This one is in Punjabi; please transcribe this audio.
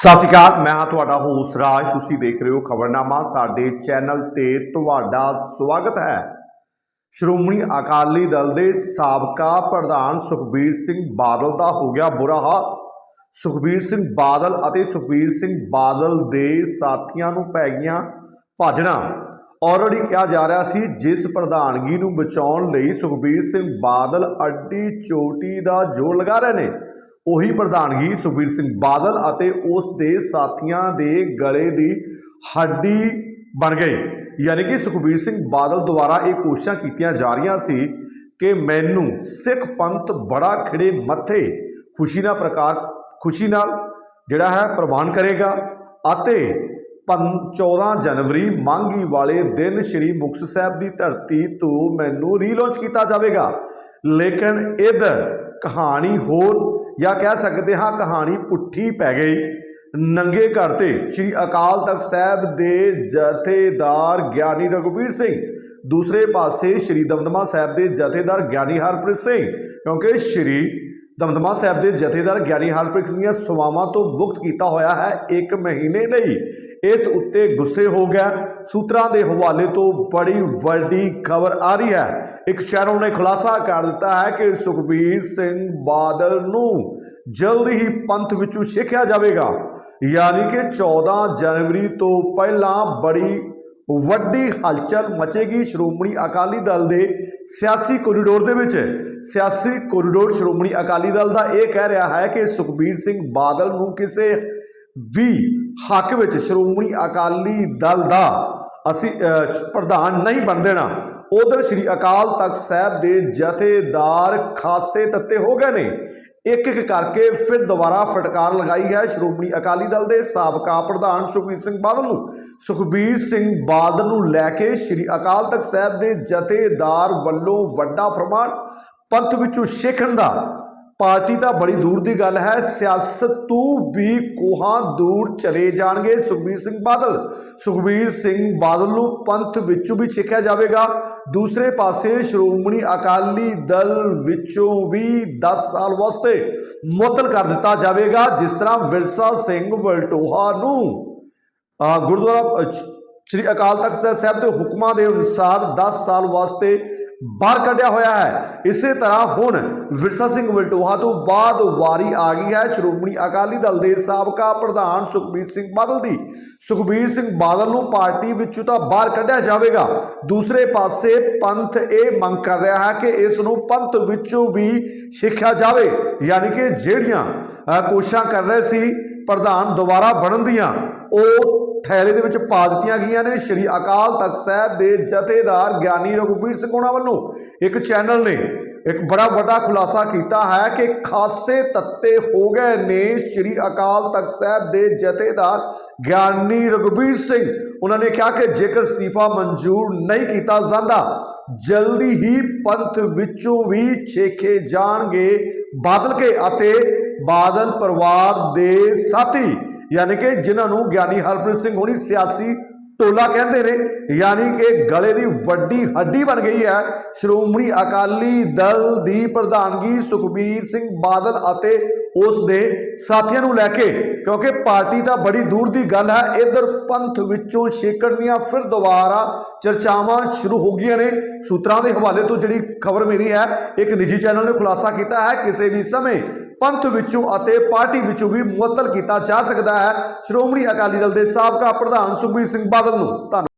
ਸਤਿ ਸ਼੍ਰੀ ਅਕਾਲ, ਮੈਂ ਹਾਂ ਤੁਹਾਡਾ ਹੋਸ ਰਾਜ। ਤੁਸੀਂ ਦੇਖ ਰਹੇ ਹੋ ਖਬਰਨਾਮਾ। ਸਾਡੇ ਚੈਨਲ ਤੇ ਤੁਹਾਡਾ ਸਵਾਗਤ ਹੈ। ਸ਼੍ਰੋਮਣੀ ਅਕਾਲੀ ਦਲ ਦੇ ਸਾਬਕਾ ਪ੍ਰਧਾਨ ਸੁਖਬੀਰ ਸਿੰਘ ਬਾਦਲ ਦਾ ਹੋ ਗਿਆ ਬੁਰਾ ਹਾਲ। ਸੁਖਬੀਰ ਸਿੰਘ ਬਾਦਲ ਅਤੇ ਸੁਖਬੀਰ ਸਿੰਘ ਬਾਦਲ ਦੇ ਸਾਥੀਆਂ ਨੂੰ ਪੈ ਗਈਆਂ ਭਾਜਣਾ ਆਲਰੇਡੀ ਕਿਹਾ ਜਾ ਰਿਹਾ ਸੀ, ਜਿਸ ਪ੍ਰਧਾਨਗੀ ਨੂੰ ਬਚਾਉਣ ਲਈ ਸੁਖਬੀਰ ਸਿੰਘ ਬਾਦਲ ਅੱਡੀ ਚੋਟੀ ਦਾ ਜੋਰ ਲਗਾ ਰਹੇ ਨੇ। ਉਹੀ ਪ੍ਰਧਾਨਗੀ ਸੁਖਬੀਰ ਸਿੰਘ ਬਾਦਲ ਅਤੇ ਉਸ ਦੇ ਸਾਥੀਆਂ ਦੇ ਗਲੇ ਦੀ ਹੱਡੀ ਬਣ ਗਈ। ਯਾਨੀ ਕਿ ਸੁਖਬੀਰ ਸਿੰਘ ਬਾਦਲ ਦੁਆਰਾ ਇਹ ਕੋਸ਼ਿਸ਼ਾਂ ਕੀਤੀਆਂ ਜਾ ਰਹੀਆਂ ਸੀ ਕਿ ਮੈਨੂੰ ਸਿੱਖ ਪੰਥ ਬੜਾ ਖਿੜੇ ਮੱਥੇ ਖੁਸ਼ੀ ਨਾਲ ਪ੍ਰਕਾਰ, ਖੁਸ਼ੀ ਨਾਲ ਜਿਹੜਾ ਹੈ ਪ੍ਰਵਾਨ ਕਰੇਗਾ ਅਤੇ ਪੰ 14 ਜਨਵਰੀ ਮੰਗੀ ਵਾਲੇ ਦਿਨ ਸ੍ਰੀ ਮੁਕਤਸਰ ਸਾਹਿਬ ਦੀ ਧਰਤੀ ਤੋਂ ਮੈਨੂੰ ਰੀਲਾਂਚ ਕੀਤਾ ਜਾਵੇਗਾ। ਲੇਕਿਨ ਇਧਰ ਕਹਾਣੀ ਹੋਰ ਜਾਂ ਕਹਿ ਸਕਦੇ ਹਾਂ ਕਹਾਣੀ ਪੁੱਠੀ ਪੈ ਗਈ। ਨੰਗੇ ਘਰ ਤੇ ਸ੍ਰੀ ਅਕਾਲ ਤਖਤ ਸਾਹਿਬ ਦੇ ਜਥੇਦਾਰ ਗਿਆਨੀ ਰਘੁਬੀਰ ਸਿੰਘ, ਦੂਸਰੇ ਪਾਸੇ ਸ੍ਰੀ ਦਮਦਮਾ ਸਾਹਿਬ ਦੇ ਜਥੇਦਾਰ ਗਿਆਨੀ ਹਰਪ੍ਰੀਤ ਸਿੰਘ, ਕਿਉਂਕਿ ਸ੍ਰੀ ਦਮਦਮਾ ਸਾਹਿਬ ਦੇ ਜਥੇਦਾਰ ਗਿਆਨੀ ਹਰਪ੍ਰੀਤ ਸਿੰਘ ਦੀਆਂ ਸਵਾਵਾਂ ਤੋਂ ਮੁਕਤ ਕੀਤਾ ਹੋਇਆ ਹੈ ਇੱਕ ਮਹੀਨੇ ਲਈ। ਇਸ ਉੱਤੇ ਗੁੱਸੇ ਹੋ ਗਿਆ। ਸੂਤਰਾਂ ਦੇ ਹਵਾਲੇ ਤੋਂ ਬੜੀ ਵੱਡੀ ਖਬਰ ਆ ਰਹੀ ਹੈ। ਇੱਕ ਚੈਨਲ ਨੇ ਖੁਲਾਸਾ ਕਰ ਦਿੱਤਾ ਹੈ ਕਿ ਸੁਖਬੀਰ ਸਿੰਘ ਬਾਦਲ ਨੂੰ ਜਲਦ ਹੀ ਪੰਥ ਵਿੱਚੋਂ ਸਿੱਖਿਆ ਜਾਵੇਗਾ। ਯਾਨੀ ਕਿ 14 ਜਨਵਰੀ ਤੋਂ ਪਹਿਲਾਂ ਬੜੀ ਵੱਡੀ ਹਲਚਲ ਮਚੇਗੀ। ਸ਼੍ਰੋਮਣੀ ਅਕਾਲੀ ਦਲ ਦੇ ਸਿਆਸੀ ਕੋਰੀਡੋਰ ਦੇ ਵਿੱਚ। ਸਿਆਸੀ ਕੋਰੀਡੋਰ ਸ਼੍ਰੋਮਣੀ ਅਕਾਲੀ ਦਲ ਦਾ ਇਹ ਕਹਿ ਰਿਹਾ ਹੈ ਕਿ ਸੁਖਬੀਰ ਸਿੰਘ ਬਾਦਲ ਨੂੰ ਕਿਸੇ ਵੀ ਹੱਕ ਵਿੱਚ ਸ਼੍ਰੋਮਣੀ ਅਕਾਲੀ ਦਲ ਦਾ ਅਸੀਂ ਪ੍ਰਧਾਨ ਨਹੀਂ ਬਣ ਦੇਣਾ। ਉਧਰ ਸ੍ਰੀ ਅਕਾਲ ਤਖਤ ਸਾਹਿਬ ਦੇ ਜਥੇਦਾਰ ਖਾਸੇ ਤੱਤੇ ਹੋ ਗਏ ਨੇ। ਇੱਕ ਇੱਕ ਕਰਕੇ ਫਿਰ ਦੁਬਾਰਾ ਫਟਕਾਰ ਲਗਾਈ ਹੈ ਸ਼੍ਰੋਮਣੀ ਅਕਾਲੀ ਦਲ ਦੇ ਸਾਬਕਾ ਪ੍ਰਧਾਨ ਸੁਖਬੀਰ ਸਿੰਘ ਬਾਦਲ ਨੂੰ। ਸੁਖਬੀਰ ਸਿੰਘ ਬਾਦਲ ਨੂੰ ਲੈ ਕੇ ਸ੍ਰੀ ਅਕਾਲ ਤਖਤ ਸਾਹਿਬ ਦੇ ਜਥੇਦਾਰ ਵੱਲੋਂ ਵੱਡਾ ਫਰਮਾਨ, ਪੰਥ ਵਿੱਚੋਂ ਸਿੱਖਣ ਦਾ ਪਾਰਟੀ ਤਾਂ ਬੜੀ ਦੂਰ ਦੀ ਗੱਲ ਹੈ, ਸਿਆਸਤ ਤੋਂ ਵੀ ਕੋਹਾਂ ਦੂਰ ਚਲੇ ਜਾਣਗੇ। ਸੁਖਬੀਰ ਸਿੰਘ ਬਾਦਲ, ਸੁਖਬੀਰ ਸਿੰਘ ਬਾਦਲ ਨੂੰ ਪੰਥ ਵਿੱਚੋਂ ਵੀ ਛੇਕਿਆ ਜਾਵੇਗਾ। ਦੂਸਰੇ ਪਾਸੇ ਸ਼੍ਰੋਮਣੀ ਅਕਾਲੀ ਦਲ ਵਿੱਚੋਂ ਵੀ 10 ਸਾਲ ਵਾਸਤੇ ਮੁਅੱਤਲ ਕਰ ਦਿੱਤਾ ਜਾਵੇਗਾ, ਜਿਸ ਤਰ੍ਹਾਂ ਵਿਰਸਾ ਸਿੰਘ ਵਲਟੋਹਾ ਨੂੰ। ਗੁਰਦੁਆਰਾ ਸ਼੍ਰੀ ਅਕਾਲ ਤਖਤ ਸਾਹਿਬ ਦੇ ਹੁਕਮਾਂ ਦੇ ਅਨੁਸਾਰ 10 ਸਾਲ ਵਾਸਤੇ ਬਾਹਰ ਕੱਢਿਆ ਹੋਇਆ ਹੈ। ਇਸੇ ਤਰ੍ਹਾਂ ਹੁਣ ਵਿਰਸਾ ਸਿੰਘ ਵਲਟੋਹਾ ਤੋਂ ਬਾਅਦ ਵਾਰੀ ਆ ਗਈ ਹੈ। ਸ਼੍ਰੋਮਣੀ ਅਕਾਲੀ ਦਲ ਦੇ ਸਾਬਕਾ ਪ੍ਰਧਾਨ ਸੁਖਬੀਰ ਸਿੰਘ ਬਾਦਲ ਦੀ। ਸੁਖਬੀਰ ਸਿੰਘ ਬਾਦਲ ਨੂੰ ਪਾਰਟੀ ਵਿੱਚੋਂ ਤਾਂ ਬਾਹਰ ਕੱਢਿਆ ਜਾਵੇਗਾ। ਦੂਸਰੇ ਪਾਸੇ ਪੰਥ ਇਹ ਮੰਗ ਕਰ ਰਿਹਾ ਹੈ ਕਿ ਇਸ ਨੂੰ ਪੰਥ ਵਿੱਚੋਂ ਵੀ ਸਿੱਖਿਆ ਜਾਵੇ। ਯਾਨੀ ਕਿ ਜਿਹੜੀਆਂ ਕੋਸ਼ਿਸ਼ਾਂ ਕਰ ਰਹੇ ਸੀ ਪ੍ਰਧਾਨ ਦੁਬਾਰਾ ਬਣਨ ਦੀਆਂ, ਉਹ ਥੈਲੇ ਦੇ ਵਿੱਚ ਪਾ ਦਿੱਤੀਆਂ ਗਈਆਂ ਨੇ। ਸ਼੍ਰੀ ਅਕਾਲ ਤਖਤ ਸਾਹਿਬ ਦੇ ਜਥੇਦਾਰ ਗਿਆਨੀ ਰਘੁਬੀਰ ਸਿੰਘ ਹੋਣਾ ਵੱਲੋਂ ਇੱਕ ਚੈਨਲ ਨੇ ਇੱਕ ਬੜਾ ਵੱਡਾ ਖੁਲਾਸਾ ਕੀਤਾ ਹੈ ਕਿ ਖਾਸੇ ਤੱਤੇ ਹੋ ਗਏ ਨੇ ਸ਼੍ਰੀ ਅਕਾਲ ਤਖਤ ਸਾਹਿਬ ਦੇ ਜਥੇਦਾਰ ਗਿਆਨੀ ਰਘੁਬੀਰ ਸਿੰਘ। ਉਹਨਾਂ ਨੇ ਕਿਹਾ ਕਿ ਜੇਕਰ ਅਸਤੀਫਾ ਮਨਜ਼ੂਰ ਨਹੀਂ ਕੀਤਾ ਜਾਂਦਾ, ਜਲਦੀ ਹੀ ਪੰਥ ਵਿੱਚੋਂ ਵੀ ਛੇਕੇ ਜਾਣਗੇ। ਬਾਦਲ ਕੇ ਅਤੇ ਬਾਦਲ ਪਰਿਵਾਰ ਦੇ ਸਾਥੀ ਯਾਨੀ ਕਿ ਜਿਨ੍ਹਾਂ ਨੂੰ ਗਿਆਨੀ ਹਰਪ੍ਰੀਤ ਸਿੰਘ ਹੋਣੀ ਸਿਆਸੀ ਟੋਲਾ ਕਹਿੰਦੇ ਨੇ, ਯਾਨੀ ਕਿ ਗਲੇ ਦੀ ਵੱਡੀ ਹੱਡੀ ਬਣ ਗਈ ਹੈ। ਸ਼੍ਰੋਮਣੀ ਅਕਾਲੀ ਦਲ ਦੀ ਪ੍ਰਧਾਨਗੀ ਸੁਖਬੀਰ ਸਿੰਘ ਬਾਦਲ ਅਤੇ ਉਸ ਦੇ ਸਾਥੀਆਂ ਨੂੰ ਲੈ ਕੇ, ਕਿਉਂਕਿ ਪਾਰਟੀ ਤਾਂ ਬੜੀ ਦੂਰ ਦੀ ਗੱਲ ਹੈ, ਇਧਰ ਪੰਥ ਵਿੱਚੋਂ ਛੇਕੜ ਦੀਆਂ ਫਿਰ ਦੁਬਾਰਾ ਚਰਚਾਵਾਂ ਸ਼ੁਰੂ ਹੋ ਗਈਆਂ ਨੇ। ਸੂਤਰਾਂ ਦੇ ਹਵਾਲੇ ਤੋਂ ਜਿਹੜੀ ਖਬਰ ਮਿਲੀ ਹੈ, ਇੱਕ ਨਿੱਜੀ ਚੈਨਲ ਨੇ ਖੁਲਾਸਾ ਕੀਤਾ ਹੈ, ਕਿਸੇ ਵੀ ਸਮੇਂ ਪੰਥ ਵਿੱਚੋਂ ਅਤੇ ਪਾਰਟੀ ਵਿੱਚੋਂ ਵੀ ਮੁਅੱਤਲ ਕੀਤਾ ਜਾ ਸਕਦਾ ਹੈ। ਸ਼੍ਰੋਮਣੀ ਅਕਾਲੀ ਦਲ ਦੇ ਸਾਬਕਾ ਪ੍ਰਧਾਨ ਸੁਖਬੀਰ ਸਿੰਘ ਬਾਦਲ ਨੂੰ ਧੰਨਵਾਦ।